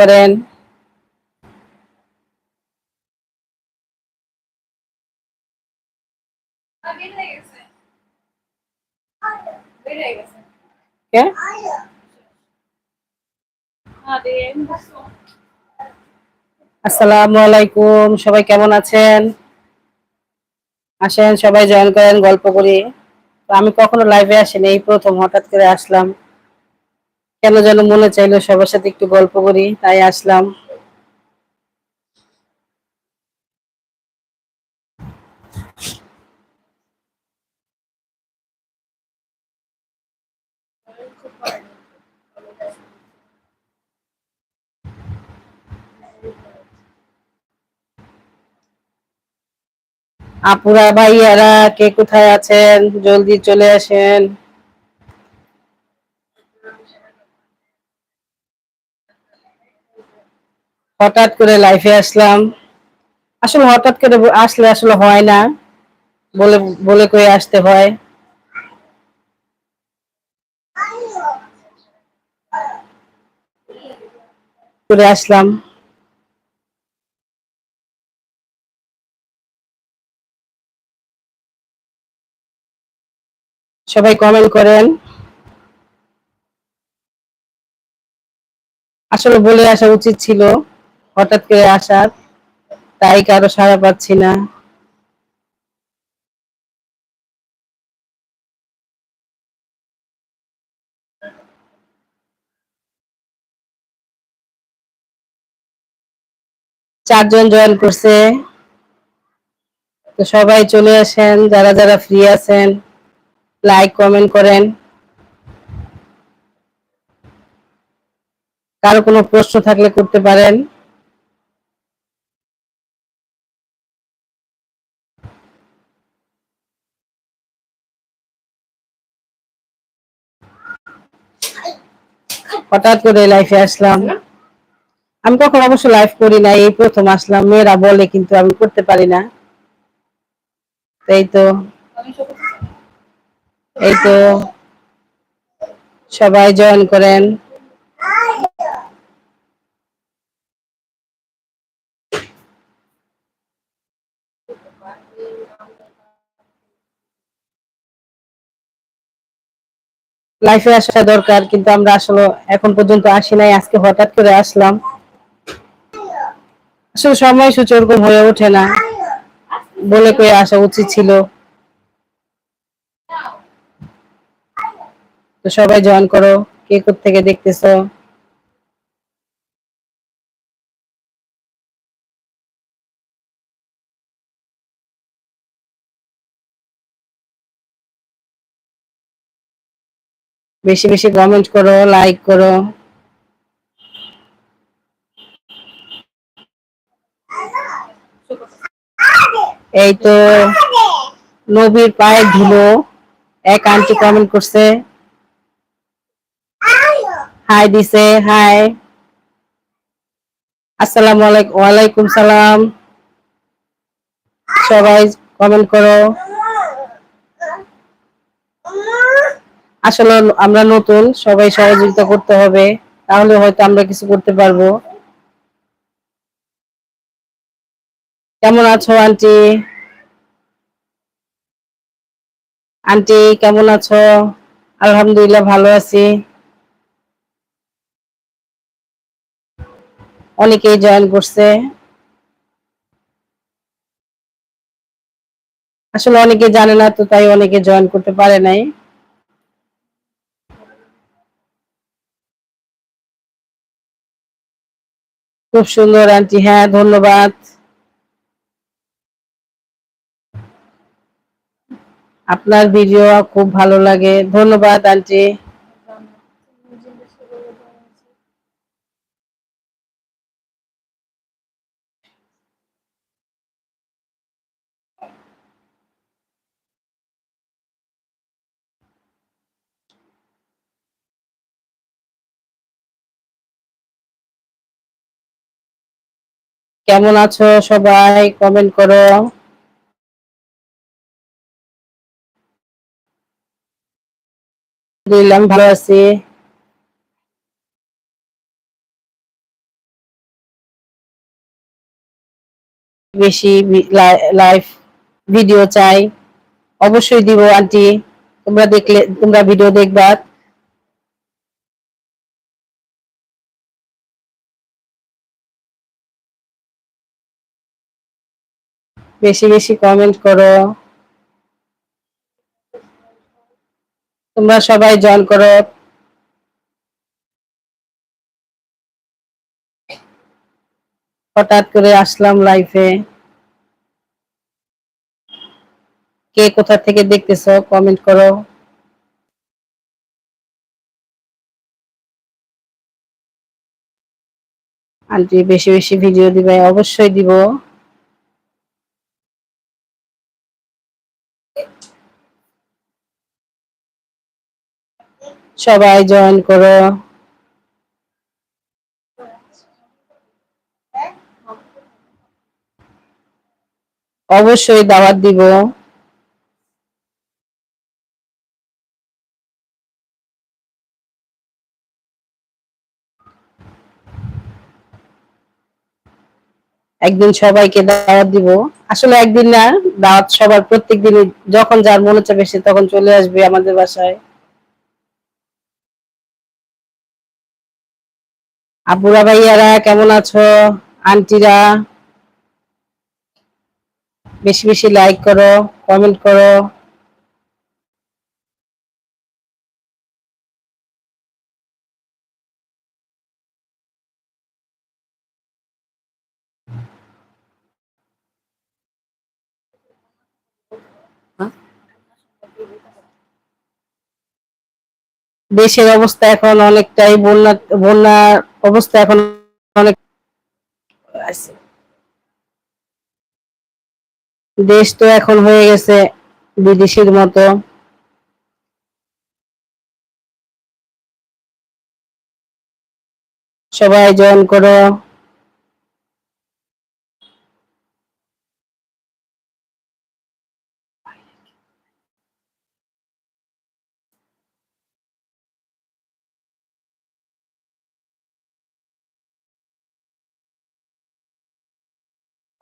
করেন। আসসালামু আলাইকুম, সবাই কেমন আছেন? আসেন, সবাই জয়েন করেন, গল্প করি। আমি কখনো লাইভে আসিনি, এই প্রথম, হঠাৎ করে আসলাম। কেন যেন মনে চাইলো সবার সাথে একটু গল্প করি, তাই আসলাম। আপুরা, ভাইয়ারা, কে কোথায় আছেন? জলদি চলে আসেন। হঠাৎ করে লাইফে আসলাম। আসলে হঠাৎ করে আসলে আসলে হয় না। বলে বলে কয়ে আসতে হয়। করে আসলাম। সবাই কমেন্ট করেন। আসলে বলে আসা উচিত ছিল। হঠাৎ করে আসার, তাই কারও সাড়া পাচ্ছি না। চারজন জয়েন করছে। তো সবাই চলে আসেন, যারা যারা ফ্রি আছেন লাইক কমেন্ট করেন। কারও কোনো প্রশ্ন থাকলে করতে পারেন। হঠাৎ করে লাইফে আসলাম। আমি কখন অবশ্য লাইভ করি না এই প্রথম আসলাম। মেয়েরা বলে কিন্তু আমি করতে পারি না। এই তো এই তো সবাই জয়েন করেন। লাইফে আসা দরকার, কিন্তু আমরা আসলে এখন পর্যন্ত আসি নাই, আজকে হঠাৎ করে আসলাম। আসলে সময় সূচি ওরকম হয়ে ওঠে না। বলে কয়ে আসা উচিত ছিল। তো সবাই জয়েন করো। কে থেকে দেখতেছো? বেশি বেশি কমেন্ট করো লাইক করো। এই তো নবীর পায়ে ধুলো, এক আন্টি কমেন্ট করছে। হাই দিছে হাই আসসালামু আলাইকুম, ওয়ালাইকুম সালাম। সবাই কমেন্ট করো। আসলে আমরা নতুন, সবাই সহযোগিতা করতে হবে, তাহলে হয়তো আমরা কিছু করতে পারব। কেমন আছো, আন্টি? আন্টি, কেমন আছো? আলহামদুলিল্লাহ, ভালো আছি। অনেকেই জয়েন করছে। আসলে অনেকে জানে না, তো তাই অনেকে জয়েন করতে পারে নাই। খুব সুন্দর আন্টি। হ্যাঁ ধন্যবাদ। আপনার ভিডিও খুব ভালো লাগে। ধন্যবাদ আন্টি। কেমন আছো সবাই? কমেন্ট করো। ভালো আছি। বেশি লাইভ ভিডিও চাই। অবশ্যই দিব, আন্টি। তোমরা দেখলে, তোমরা ভিডিও দেখবা। বেশি বেশি কমেন্ট করো। তোমরা সবাই জয়েন করো। হঠাৎ করে আসলাম লাইফে কে কোথা থেকে দেখতেছো কমেন্ট করো। আন্টি, বেশি বেশি ভিডিও দিবে, অবশ্যই দিব। সবাই জয়েন করো। অবশ্যই দাওয়াত দিব। একদিন সবাইকে দাওয়াত দিব। আসলে একদিন না, দাওয়াত সবার প্রত্যেক দিনই, যখন যার মনে চাবে সে তখন চলে আসবে আমাদের বাসায়। আপুরা ভাইয়ারা, কেমন আছো? আন্টিরা, বেশি বেশি লাইক করো কমেন্ট করো। দেশের অবস্থা এখন অনেকটাই বন্যা বন্যার অবস্থা এখন অনেক দেশ তো এখন হয়ে গেছে বিদেশির মতো। সবাই জয়েন করো।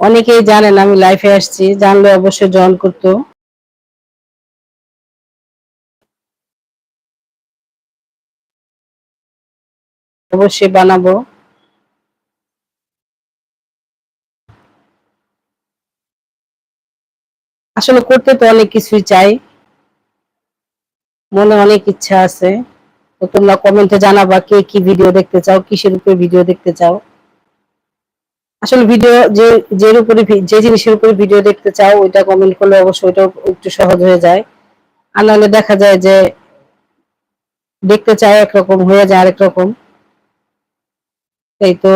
অনেকেই জানেন আমি লাইফে আসছি, জানলে অবশ্যই জয়েন করতো। অবশ্যই বানাবো। আসলে করতে তো অনেক কিছুই চাই। মনে অনেক ইচ্ছা আছে। তো তোমরা কমেন্টে জানাবা কে কি ভিডিও দেখতে চাও, কিসের উপরে ভিডিও দেখতে চাও। আসলে ভিডিও যে যে উপরে যে জিনিসের উপরে ভিডিও দেখতে চাও, ওইটা কমেন্ট করলে অবশ্যই ওইটা একটু সহজ হয়ে যায়। আর নাহলে দেখা যায় যে, দেখতে চাই একরকম, হয়ে যায় আরেক রকম এই তো।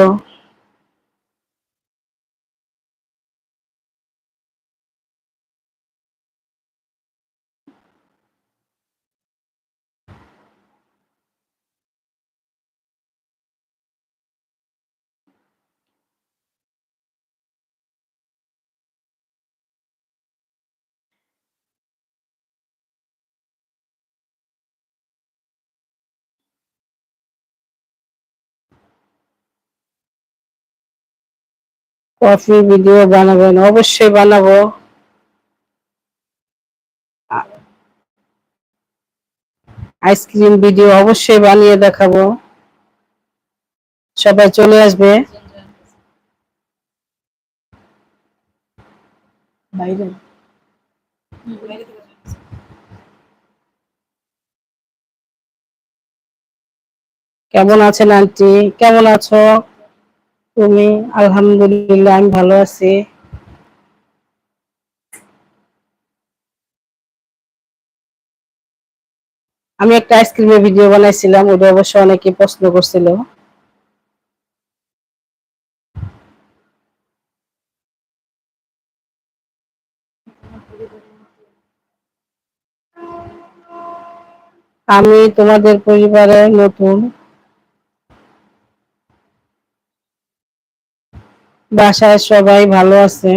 কফি, ভিডিও বানাবেন অবশ্যই বানাবো। আইসক্রিম, ভিডিও অবশ্যই বানিয়ে দেখাবো। সবাই চলে আসবে। বাইরে। কেমন আছেন আন্টি? কেমন আছো? তুমি, আলহামদুলিল্লাহ, আমি ভালো আছি। আমি একটা আইসক্রিমের ভিডিও বানাইছিলাম, ওটা অবশ্য অনেকে প্রশ্ন করছিল। আমি তোমাদের পরিবারে নতুন বাসায় সবাই ভালো আছে।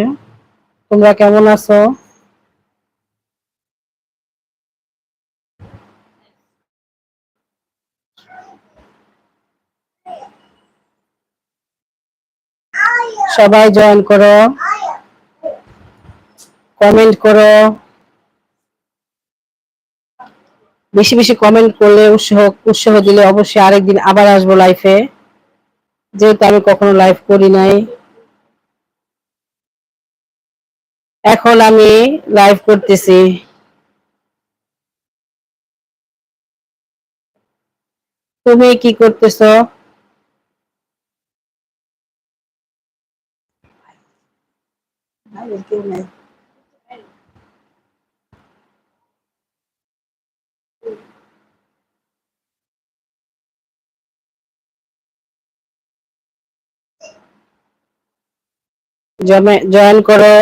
তোমরা কেমন আছো? সবাই জয়েন করো। কমেন্ট করো। বেশি বেশি কমেন্ট করলে উৎসাহ উৎসাহ দিলে অবশ্যই আরেকদিন আবার আসব লাইফে যেহেতু আমি কখনো লাইভ করি নাই। এখন আমি লাইভ করতেছি। তুমি কি করতেছো? জয়েন করো।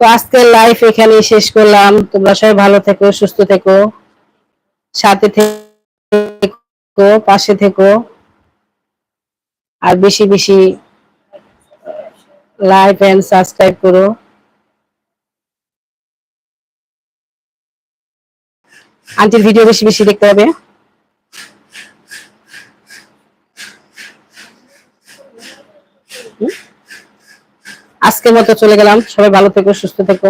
তো আজকের লাইফ এখানেই শেষ করলাম। তোমরা সবাই ভালো থেকো, সুস্থ থেকো, সাথে থেকো, পাশে থেকো। আর বেশি বেশি লাইক এন্ড সাবস্ক্রাইব করো। আন্টির ভিডিও বেশি বেশি দেখতে হবে। আজকের মতো চলে গেলাম। সবাই ভালো থেকো সুস্থ থেকো।